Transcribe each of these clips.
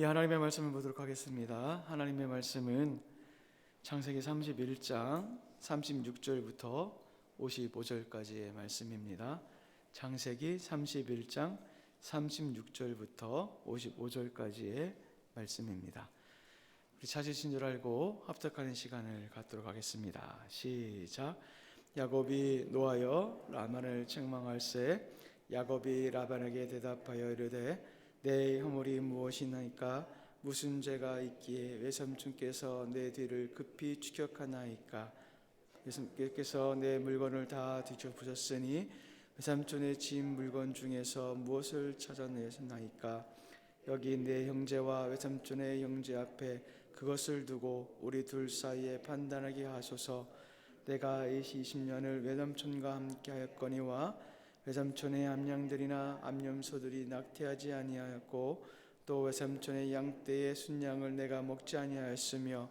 이 하나님의 말씀을 보도록 하겠습니다. 하나님의 말씀은 창세기 31장 36절부터 55절까지의 말씀입니다. 창세기 31장 36절부터 55절까지의 말씀입니다. 우리 찾으신 줄 알고 합작하는 시간을 갖도록 하겠습니다. 시작. 야곱이 노하여 라만을 책망할세 야곱이 라반에게 대답하여 이르되 내 허물이 무엇이나이까? 무슨 죄가 있기에 외삼촌께서 내 뒤를 급히 추격하나이까? 외삼촌께서 내 물건을 다 뒤져보셨으니 외삼촌의 진 물건 중에서 무엇을 찾아내셨나이까? 여기 내 형제와 외삼촌의 형제 앞에 그것을 두고 우리 둘 사이에 판단하게 하소서. 내가 이 20년을 외삼촌과 함께 하였거니와 외삼촌의 암양들이나 암염소들이 낙태하지 아니하였고 또 외삼촌의 양떼의 순양을 내가 먹지 아니하였으며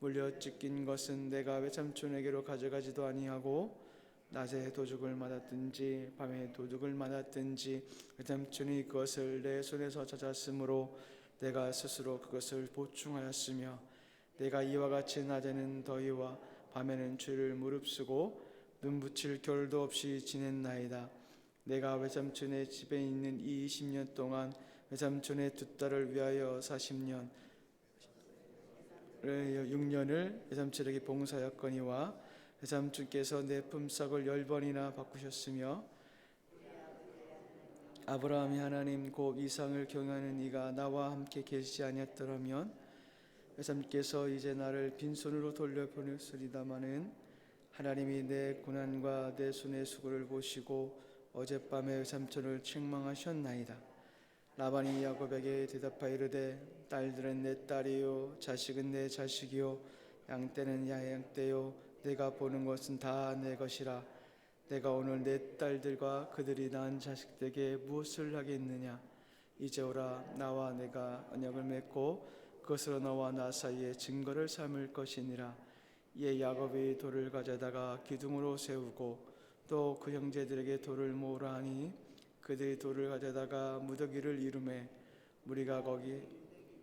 물려 찢긴 것은 내가 외삼촌에게로 가져가지도 아니하고 낮에 도둑을 맞았든지 밤에 도둑을 맞았든지 외삼촌이 그것을 내 손에서 찾았으므로 내가 스스로 그것을 보충하였으며 내가 이와 같이 낮에는 더위와 밤에는 주를 무릅쓰고 눈 붙일 겨울도 없이 지냈나이다. 내가 외삼촌의 집에 있는 이 20년 동안 외삼촌의 두 딸을 위하여 40년 6년을 외삼촌에게 봉사하였거니와 외삼촌께서 내 품삯을 열 번이나 바꾸셨으며 아브라함이 하나님 곧 이상을 경외하는 이가 나와 함께 계시지 아니었더라면 외삼께서 이제 나를 빈손으로 돌려보냈으리다마는 하나님이 내 고난과 내 손의 수고를 보시고 어젯밤에 삼촌을 책망하셨나이다. 라반이 야곱에게 대답하여 이르되 딸들은 내 딸이요 자식은 내 자식이요 양떼는 야 양떼요. 내가 보는 것은 다 내 것이라. 내가 오늘 내 딸들과 그들이 낳은 자식들에게 무엇을 하겠느냐? 이제 오라 나와 내가 언약을 맺고 그것으로 너와 나 사이에 증거를 삼을 것이니라. 이에 야곱이 돌을 가져다가 기둥으로 세우고 또 그 형제들에게 돌을 모으라 하니 그들이 돌을 가져다가 무더기를 이루매 무리가 거기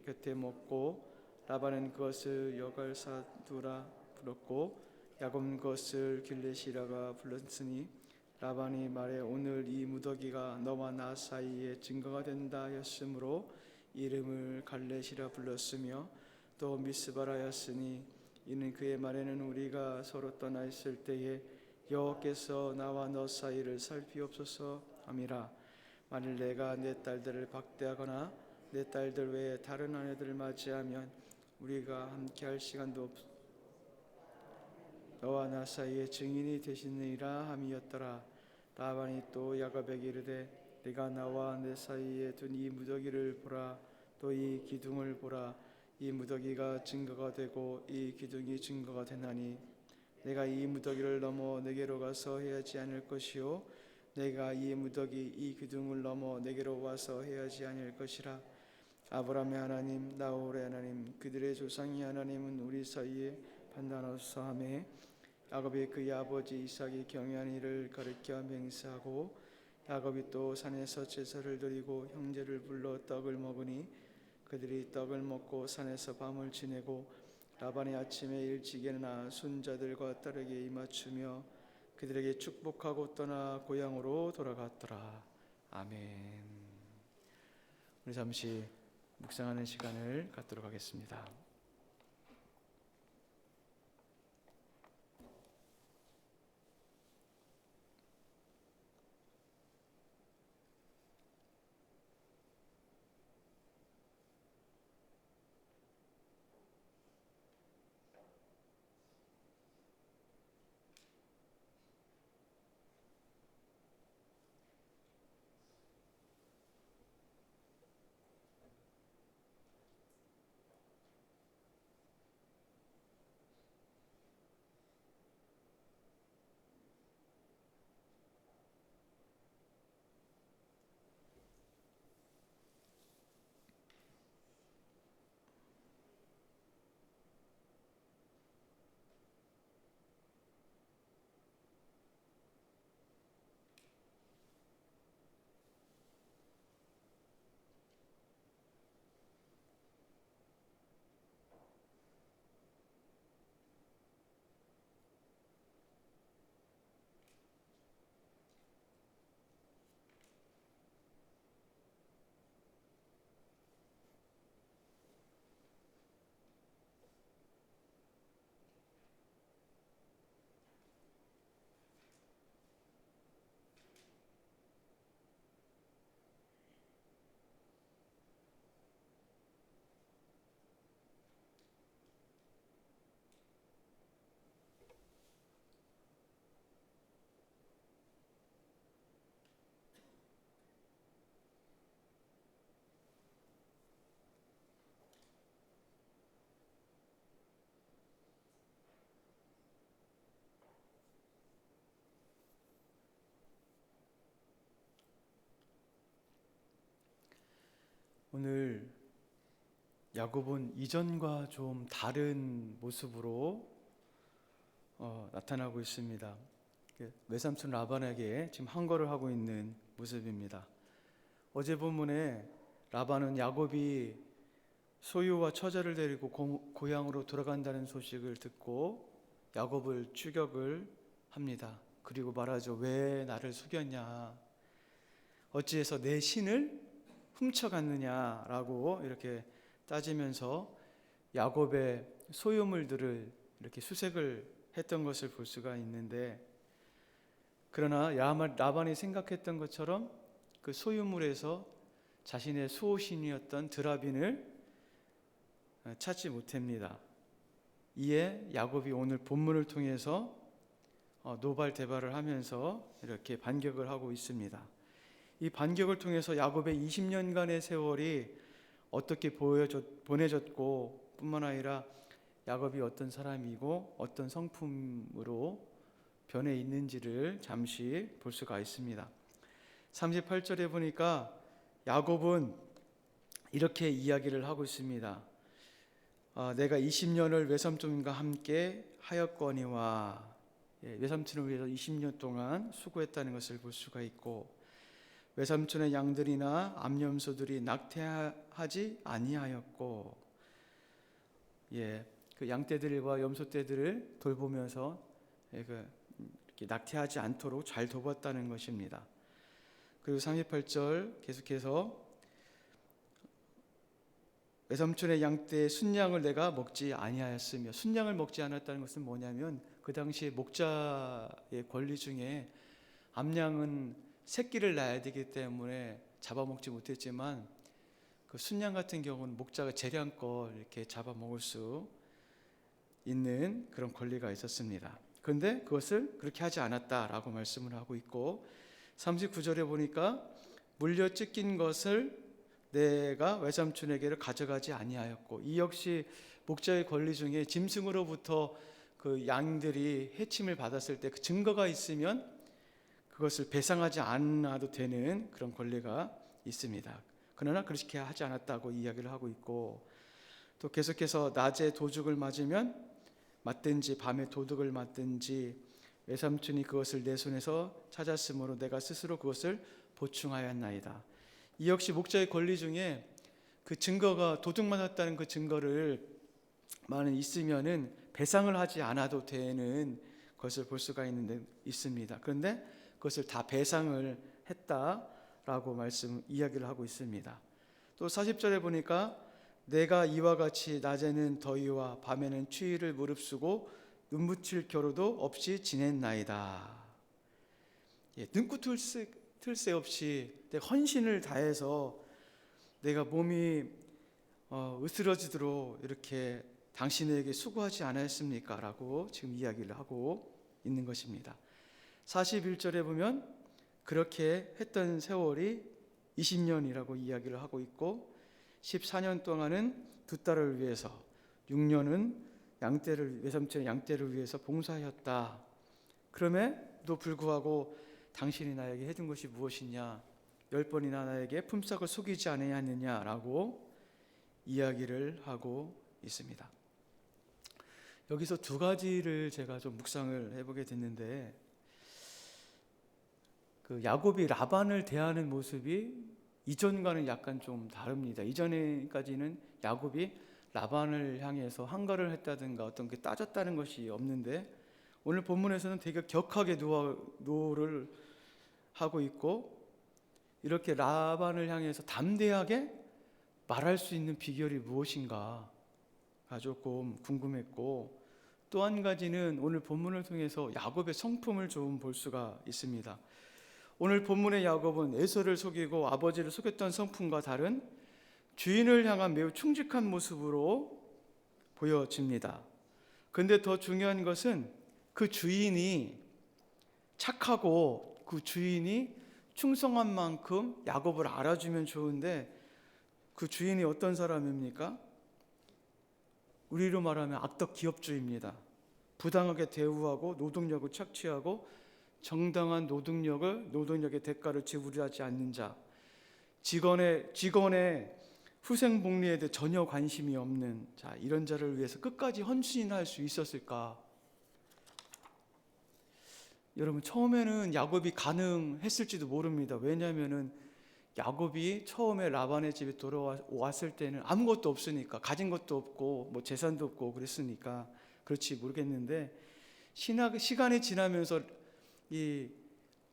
곁에 먹고 라반은 그것을 여갈사두라 불렀고 야곱은 그것을 길레시라가 불렀으니 라반이 말해 오늘 이 무더기가 너와 나 사이에 증거가 된다 하였으므로 이름을 갈렛이라 불렀으며 또 미스바라였으니 이는 그의 말에는 우리가 서로 떠나 있을 때에 여호와께서 나와 너 사이를 살피옵소서 함이라. 만일 내가 내 딸들을 박대하거나 내 딸들 외에 다른 아내들을 맞이하면 우리가 함께 할 시간도 없 너와 나 사이에 증인이 되시느니라 함이었더라. 라반이 또 야곱에게 이르되 내가 나와 내 사이에 둔 이 무더기를 보라. 또 이 기둥을 보라. 이 무더기가 증거가 되고 이 기둥이 증거가 되나니 내가 이 무더기를 넘어 내게로 가서 해야지 않을 것이요. 내가 이 무더기 이 기둥을 넘어 내게로 와서 해야지 않을 것이라. 아브라함의 하나님 나홀의 하나님 그들의 조상의 하나님은 우리 사이에 판단하소서 하며 야곱이 그의 아버지 이삭이 경외한 일을 가르쳐 맹세하고 야곱이 또 산에서 제사를 드리고 형제를 불러 떡을 먹으니 그들이 떡을 먹고 산에서 밤을 지내고 라반이 아침에 일찍 일어나 손자들과 딸에게 입맞추며 그들에게 축복하고 떠나 고향으로 돌아갔더라. 아멘. 우리 잠시 묵상하는 시간을 갖도록 하겠습니다. 오늘 야곱은 이전과 좀 다른 모습으로 어, 나타나고 있습니다. 그 외삼촌 라반에게 지금 항거를 하고 있는 모습입니다. 어제 본문에 라반은 야곱이 소유와 처자를 데리고 고, 고 향으로 돌아간다는 소식을 듣고 야곱을 추격을 합니다. 그리고 말하죠. 왜 나를 속였냐? 어찌해서 내 신을 훔쳐갔느냐라고 이렇게 따지면서 야곱의 소유물들을 이렇게 수색을 했던 것을 볼 수가 있는데 그러나 야마- 라반이 생각했던 것처럼 그 소유물에서 자신의 수호신이었던 드라빈을 어, 찾지 못합니다. 이에 야곱이 오늘 본문을 통해서 어, 노발대발을 하면서 이렇게 반격을 하고 있습니다. 이 반격을 통해서 야곱의 20년간의 세월이 어떻게 보여졌, 보내졌고 뿐만 아니라 야곱이 어떤 사람이고 어떤 성품으로 변해 있는지를 잠시 볼 수가 있습니다. 38절에 보니까 야곱은 이렇게 이야기를 하고 있습니다. 아, 내가 20년을 외삼촌과 함께 하였거니와 예, 외삼촌을 위해서 20년 동안 수고했다는 것을 볼 수가 있고 외삼촌의 양들이나 암염소들이 낙태하지 아니하였고 예, 그 양떼들과 염소떼들을 돌보면서 예, 그 낙태하지 않도록 잘 돕았다는 것입니다. 그리고 38절 계속해서 외삼촌의 양떼의 순양을 내가 먹지 아니하였으며 순양을 먹지 않았다는 것은 뭐냐면 그 당시에 목자의 권리 중에 암양은 새끼를 낳아야 되기 때문에 잡아먹지 못했지만 그 순양 같은 경우는 목자가 재량껏 이렇게 잡아먹을 수 있는 그런 권리가 있었습니다. 그런데 그것을 그렇게 하지 않았다라고 말씀을 하고 있고 39절에 보니까 물려 찢긴 것을 내가 외삼촌에게를 가져가지 아니하였고 이 역시 목자의 권리 중에 짐승으로부터 그 양들이 해침을 받았을 때 그 증거가 있으면 그것을 배상하지 않아도 되는 그런 권리가 있습니다. 그러나 그렇게 하지 않았다고 이야기를 하고 있고 또 계속해서 낮에 도둑을 맞으면 맞든지 밤에 도둑을 맞든지 외삼촌이 그것을 내 손에서 찾았으므로 내가 스스로 그것을 보충하였나이다. 이 역시 목자의 권리 중에 그 증거가 도둑 맞았다는 그 증거를 만은 있으면은 배상을 하지 않아도 되는 것을 볼 수가 있는데 있습니다. 그런데 그것을 다 배상을 했다라고 말씀 이야기를 하고 있습니다. 또 40절에 보니까 내가 이와 같이 낮에는 더위와 밤에는 추위를 무릅쓰고 눈붙일 겨루도 없이 지냈나이다. 예, 눈꽃 틀새, 틀새 없이 내 헌신을 다해서 내가 몸이 어, 으스러지도록 이렇게 당신에게 수고하지 않았습니까? 라고 지금 이야기를 하고 있는 것입니다. 41절에 보면 그렇게 했던 세월이 20년이라고 이야기를 하고 있고 14년 동안은 두 딸을 위해서 6년은 양떼를 외삼촌의 양떼를 위해서 봉사하였다. 그럼에도 불구하고 당신이 나에게 해준 것이 무엇이냐? 열 번이나 나에게 품삯을 속이지 아니하느냐라고 이야기를 하고 있습니다. 여기서 두 가지를 제가 좀 묵상을 해보게 됐는데 그 야곱이 라반을 대하는 모습이 이전과는 약간 좀 다릅니다. 이전에까지는 야곱이 라반을 향해서 한가를 했다든가 어떤 게 따졌다는 것이 없는데 오늘 본문에서는 되게 격하게 노, 노를 하고 있고 이렇게 라반을 향해서 담대하게 말할 수 있는 비결이 무엇인가 조금 궁금했고 또 한 가지는 오늘 본문을 통해서 야곱의 성품을 좀 볼 수가 있습니다. 오늘 본문의 야곱은 에서를 속이고 아버지를 속였던 성품과 다른 주인을 향한 매우 충직한 모습으로 보여집니다. 근데 더 중요한 것은 그 주인이 착하고 그 주인이 충성한 만큼 야곱을 알아주면 좋은데 그 주인이 어떤 사람입니까? 우리로 말하면 악덕 기업주입니다. 부당하게 대우하고 노동력을 착취하고 정당한 노동력을 노동력의 대가를 지불하지 않는 자, 직원의 직원의 후생 복리에 대해 전혀 관심이 없는 자 이런 자를 위해서 끝까지 헌신할 수 있었을까? 여러분 처음에는 야곱이 가능했을지도 모릅니다. 왜냐하면은 야곱이 처음에 라반의 집에 돌아왔을 때는 아무것도 없으니까 가진 것도 없고 뭐 재산도 없고 그랬으니까 그렇지 모르겠는데 신학 시간이 지나면서 이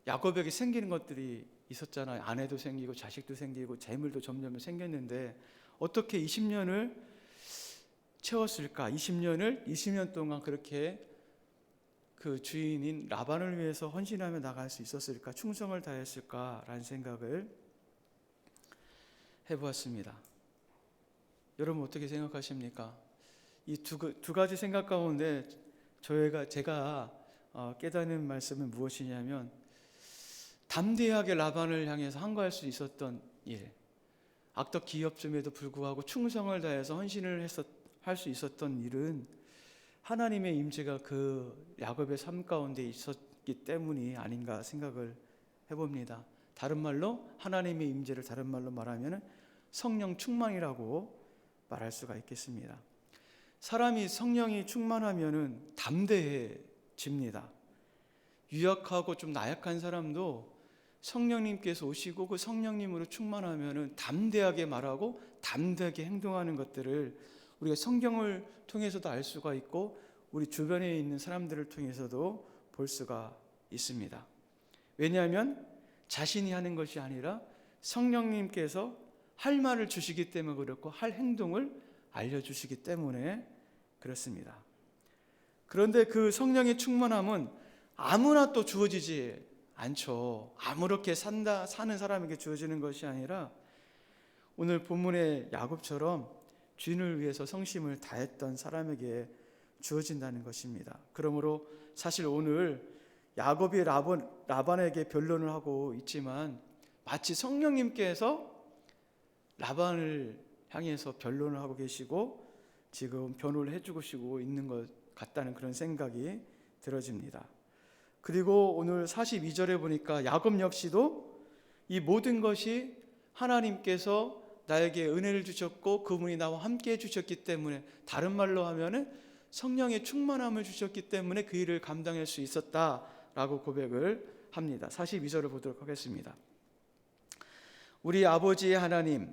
야곱에게 생기는 것들이 있었잖아요. 아내도 생기고 자식도 생기고 재물도 점점 생겼는데 어떻게 20년을 채웠을까? 20년을 20년 동안 그렇게 그 주인인 라반을 위해서 헌신하며 나갈 수 있었을까? 충성을 다했을까라는 생각을 해 보았습니다. 여러분 어떻게 생각하십니까? 이두 가지 생각 가운데 저희가 제가 어, 깨닫는 말씀은 무엇이냐면 담대하게 라반을 향해서 항거할 수 있었던 일, 악덕 기업쯤에도 불구하고 충성을 다해서 헌신을 했었 할 수 있었던 일은 하나님의 임재가 그 야곱의 삶 가운데 있었기 때문이 아닌가 생각을 해봅니다. 다른 말로 하나님의 임재를 다른 말로 말하면 성령 충만이라고 말할 수가 있겠습니다. 사람이 성령이 충만하면은 담대해 집니다. 유약하고 좀 나약한 사람도 성령님께서 오시고 그 성령님으로 충만하면은 담대하게 말하고 담대하게 행동하는 것들을 우리가 성경을 통해서도 알 수가 있고 우리 주변에 있는 사람들을 통해서도 볼 수가 있습니다. 왜냐하면 자신이 하는 것이 아니라 성령님께서 할 말을 주시기 때문에 그렇고 할 행동을 알려주시기 때문에 그렇습니다. 그런데 그 성령의 충만함은 아무나 또 주어지지 않죠. 아무렇게 산다 사는 사람에게 주어지는 것이 아니라 오늘 본문의 야곱처럼 주인을 위해서 성심을 다했던 사람에게 주어진다는 것입니다. 그러므로 사실 오늘 야곱이 라반, 라반에게 변론을 하고 있지만 마치 성령님께서 라반을 향해서 변론을 하고 계시고 지금 변호를 해주시고 있는 것 같다는 그런 생각이 들어집니다. 그리고 오늘 42절에 보니까 야곱 역시도 이 모든 것이 하나님께서 나에게 은혜를 주셨고 그분이 나와 함께 해 주셨기 때문에 다른 말로 하면은 성령의 충만함을 주셨기 때문에 그 일을 감당할 수 있었다라고 고백을 합니다. 42절을 보도록 하겠습니다. 우리 아버지의 하나님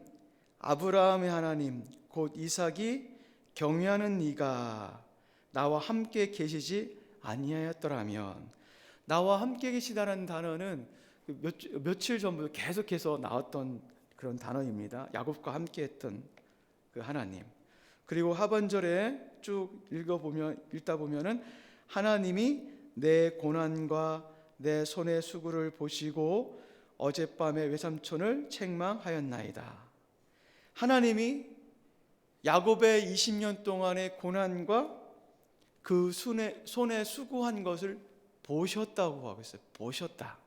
아브라함의 하나님 곧 이삭이 경외하는 네가 나와 함께 계시지 아니하였더라면 나와 함께 계시다는 단어는 그 며, 며칠 전부터 계속해서 나왔던 그런 단어입니다. 야곱과 함께했던 그 하나님. 그리고 하반절에 쭉 읽어보면 읽다 보면은 하나님이 내 고난과 내 손의 수고를 보시고 어젯밤에 외삼촌을 책망하였나이다. 하나님이 야곱의 20년 동안의 고난과 그 손에, 손에 수고한 것을 보셨다고 하고 있어요. 보셨다.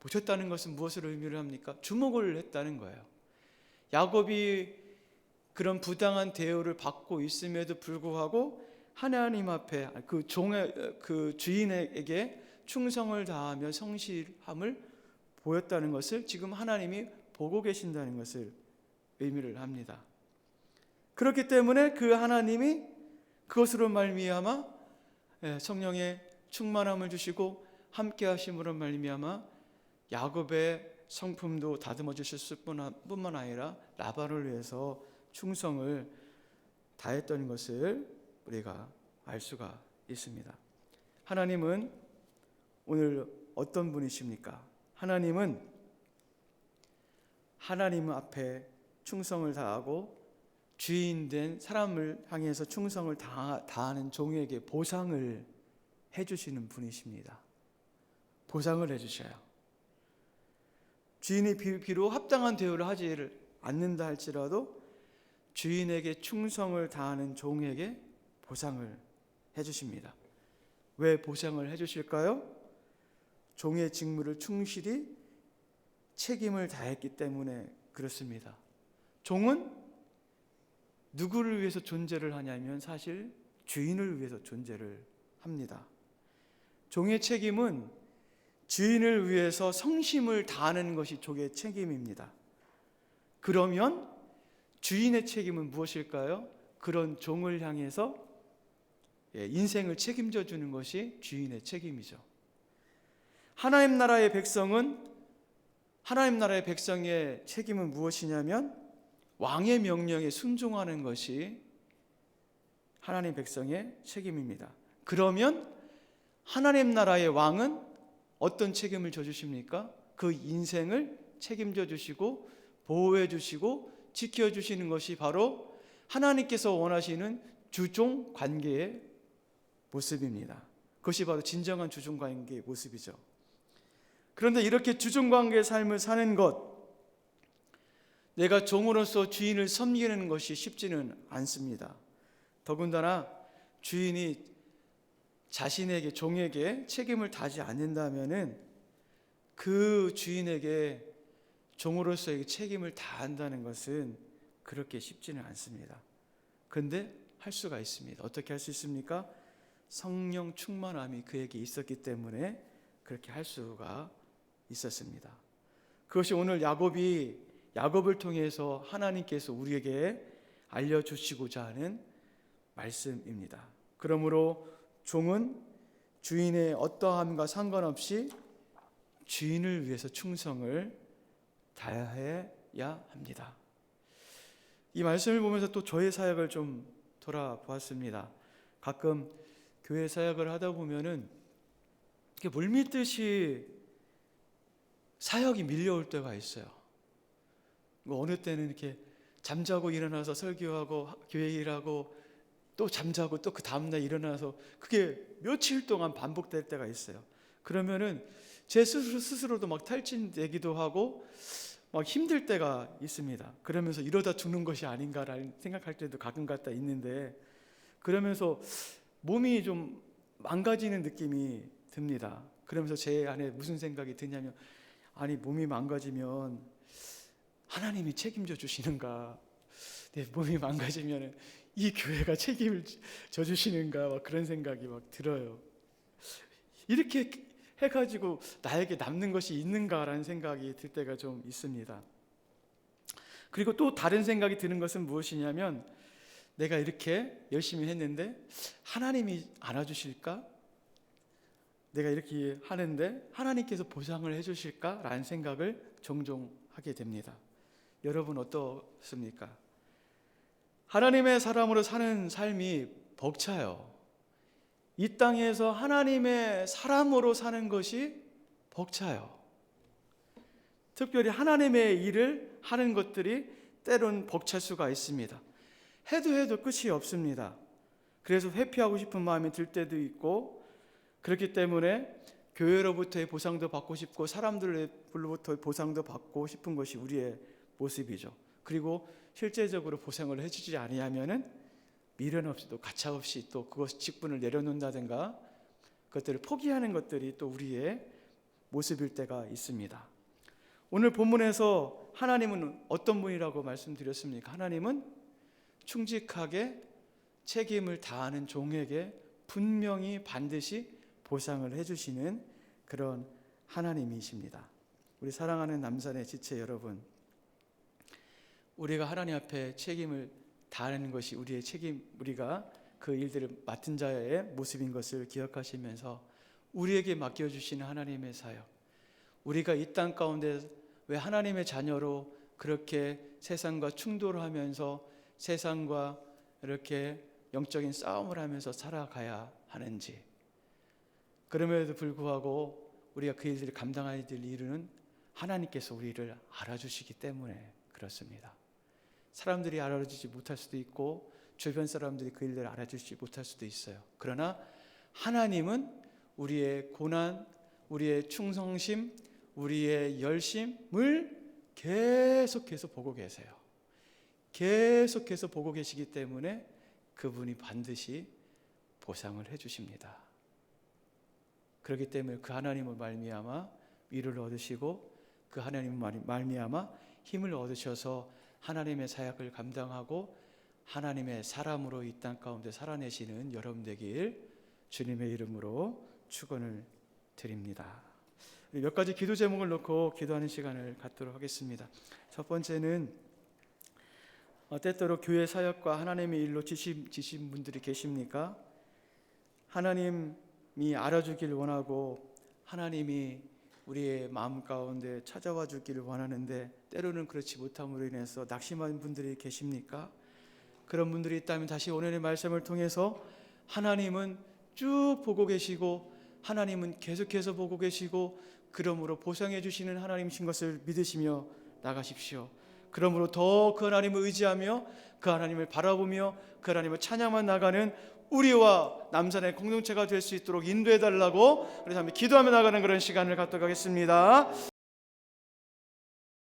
보셨다는 것은 무엇을 의미를 합니까? 주목을 했다는 거예요. 야곱이 그런 부당한 대우를 받고 있음에도 불구하고 하나님 앞에 그 종의 그 주인에게 충성을 다하며 성실함을 보였다는 것을 지금 하나님이 보고 계신다는 것을 의미를 합니다. 그렇기 때문에 그 하나님이 그것으로 말미암아 예, 성령의 충만함을 주시고 함께 하심으로 말미암아 야곱의 성품도 다듬어 주셨을 뿐만 아니라 라반을 위해서 충성을 다했던 것을 우리가 알 수가 있습니다. 하나님은 오늘 어떤 분이십니까? 하나님은 하나님 앞에 충성을 다하고 주인 된 사람을 향해서 충성을 다하는 종에게 보상을 해주시는 분이십니다. 보상을 해주셔요. 주인이 비록 합당한 대우를 하지 않는다 할지라도 주인에게 충성을 다하는 종에게 보상을 해주십니다. 왜 보상을 해주실까요? 종의 직무를 충실히 책임을 다했기 때문에 그렇습니다. 종은 누구를 위해서 존재를 하냐면 사실 주인을 위해서 존재를 합니다. 종의 책임은 주인을 위해서 성심을 다하는 것이 종의 책임입니다. 그러면 주인의 책임은 무엇일까요? 그런 종을 향해서 예, 인생을 책임져 주는 것이 주인의 책임이죠. 하나님 나라의 백성은 하나님 나라의 백성의 책임은 무엇이냐면 왕의 명령에 순종하는 것이 하나님 백성의 책임입니다. 그러면 하나님 나라의 왕은 어떤 책임을 져 주십니까? 그 인생을 책임져 주시고 보호해 주시고 지켜 주시는 것이 바로 하나님께서 원하시는 주종 관계의 모습입니다. 그것이 바로 진정한 주종 관계의 모습이죠. 그런데 이렇게 주종 관계의 삶을 사는 것 내가 종으로서 주인을 섬기는 것이 쉽지는 않습니다. 더군다나 주인이 자신에게 종에게 책임을 다하지 않는다면은 그 주인에게 종으로서의 책임을 다한다는 것은 그렇게 쉽지는 않습니다. 근데 할 수가 있습니다. 어떻게 할 수 있습니까? 성령 충만함이 그에게 있었기 때문에 그렇게 할 수가 있었습니다. 그것이 오늘 야곱이 야곱을 통해서 하나님께서 우리에게 알려주시고자 하는 말씀입니다. 그러므로 종은 주인의 어떠함과 상관없이 주인을 위해서 충성을 다해야 합니다. 이 말씀을 보면서 또 저의 사역을 좀 돌아보았습니다. 가끔 교회 사역을 하다 보면은 물밀듯이 사역이 밀려올 때가 있어요. 뭐 어느 때는 이렇게 잠자고 일어나서 설교하고 교회 일하고 또 잠자고 또 그 다음날 일어나서 그게 며칠 동안 반복될 때가 있어요. 그러면은 제 스스로, 스스로도 막 탈진되기도 하고 막 힘들 때가 있습니다. 그러면서 이러다 죽는 것이 아닌가라는 생각할 때도 가끔 갖다 있는데 그러면서 몸이 좀 망가지는 느낌이 듭니다. 그러면서 제 안에 무슨 생각이 드냐면 아니 몸이 망가지면 하나님이 책임져 주시는가? 내 몸이 망가지면 이 교회가 책임을 져 주시는가? 막 그런 생각이 막 들어요. 이렇게 해가지고 나에게 남는 것이 있는가라는 생각이 들 때가 좀 있습니다. 그리고 또 다른 생각이 드는 것은 무엇이냐면 내가 이렇게 열심히 했는데 하나님이 안아주실까? 내가 이렇게 하는데 하나님께서 보상을 해주실까라는 생각을 종종 하게 됩니다. 여러분 어떻습니까? 하나님의 사람으로 사는 삶이 벅차요. 이 땅에서 하나님의 사람으로 사는 것이 벅차요. 특별히 하나님의 일을 하는 것들이 때론 벅찰 수가 있습니다. 해도 해도 끝이 없습니다. 그래서 회피하고 싶은 마음이 들 때도 있고 그렇기 때문에 교회로부터의 보상도 받고 싶고 사람들로부터의 보상도 받고 싶은 것이 우리의 모습이죠. 그리고 실제적으로 보상을 해주지 아니하면은 미련 없이 또 가차 없이 또 그것 직분을 내려놓는다든가 그것들을 포기하는 것들이 또 우리의 모습일 때가 있습니다. 오늘 본문에서 하나님은 어떤 분이라고 말씀드렸습니까? 하나님은 충직하게 책임을 다하는 종에게 분명히 반드시 보상을 해주시는 그런 하나님이십니다. 우리 사랑하는 남산의 지체 여러분, 우리가 하나님 앞에 책임을 다하는 것이 우리의 책임, 우리가 그 일들을 맡은 자의 모습인 것을 기억하시면서 우리에게 맡겨주시는 하나님의 사역, 우리가 이 땅 가운데 왜 하나님의 자녀로 그렇게 세상과 충돌하면서 세상과 이렇게 영적인 싸움을 하면서 살아가야 하는지, 그럼에도 불구하고 우리가 그 일들을 감당해야 될 일은 하나님께서 우리를 알아주시기 때문에 그렇습니다. 사람들이 알아주지 못할 수도 있고 주변 사람들이 그 일들을 알아주지 못할 수도 있어요. 그러나 하나님은 우리의 고난, 우리의 충성심, 우리의 열심을 계속해서 보고 계세요. 계속해서 보고 계시기 때문에 그분이 반드시 보상을 해 주십니다. 그렇기 때문에 그 하나님을 말미암아 위를 얻으시고 그 하나님을 말미암아 힘을 얻으셔서 하나님의 사역을 감당하고 하나님의 사람으로 이 땅 가운데 살아내시는 여러분 되길 주님의 이름으로 축원을 드립니다. 몇 가지 기도 제목을 놓고 기도하는 시간을 갖도록 하겠습니다. 첫 번째는 어, 때때로 교회 사역과 하나님의 일로 지신, 지신 분들이 계십니까? 하나님이 알아주길 원하고 하나님이 우리의 마음 가운데 찾아와 주기를 원하는데 때로는 그렇지 못함으로 인해서 낙심한 분들이 계십니까? 그런 분들이 있다면 다시 오늘의 말씀을 통해서 하나님은 쭉 보고 계시고 하나님은 계속해서 보고 계시고 그러므로 보상해 주시는 하나님이신 것을 믿으시며 나가십시오. 그러므로 더 그 하나님을 의지하며 그 하나님을 바라보며 그 하나님을 찬양만 나가는 우리와 남산의 공동체가 될 수 있도록 인도해 달라고 그래서 한번 기도하며 나가는 그런 시간을 갖도록 하겠습니다.